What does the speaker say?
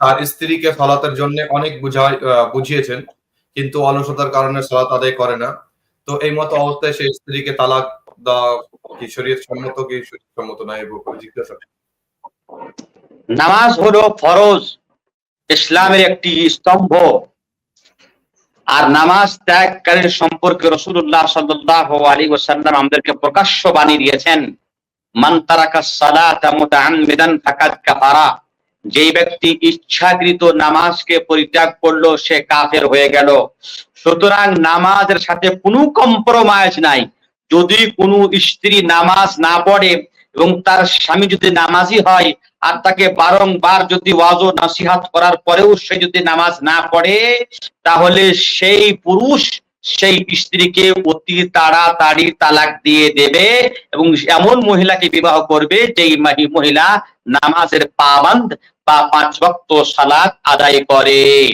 তার স্ত্রীকে সালাতের জন্য অনেক বুঝাই বুঝিয়েছেন, কিন্তু অলসতার কারণে সালাত আদায় করে না। তো এই মতো অবস্থায় সেই স্ত্রীকে তালাক দেওয়া কি সম্মত কি সম্মত এই জিজ্ঞাসা নামাজ হলো ফরজ, ইসলামের একটি স্তম্ভ। আর নামাজ ত্যাগকারীর সম্পর্কে রসুল্লাহ সাল্লাহ আলী ওসাল্লাম আমাদেরকে প্রকাশ্য বাণী দিয়েছেন, মান তারাকা সালাতা মুতাআম্মিদান ফাকাদ কাফারা। যেই ব্যক্তি ইচ্ছাকৃত নামাজকে পরিত্যাগ করল, সে কাফের হয়ে গেল। সুতরাং নামাজের সাথে কোনো কম্প্রোমাইজ নাই। যদি কোনো স্ত্রী নামাজ না পড়ে এবং তার স্বামী যদি নামাজি হয় আর তাকে বারংবার যদি ওয়াজ নাসিহাত করার পরেও সে যদি নামাজ না পড়ে, তাহলে সেই পুরুষ সেই স্ত্রীকে অতি তাড়াতাড়ি তালাক দিয়ে দেবে এবং এমন মহিলাকে বিবাহ করবে যেই মাহি- মহিলা নামাজের পাবন্দ বা পাঁচ ভক্ত সালাত আদায় করে।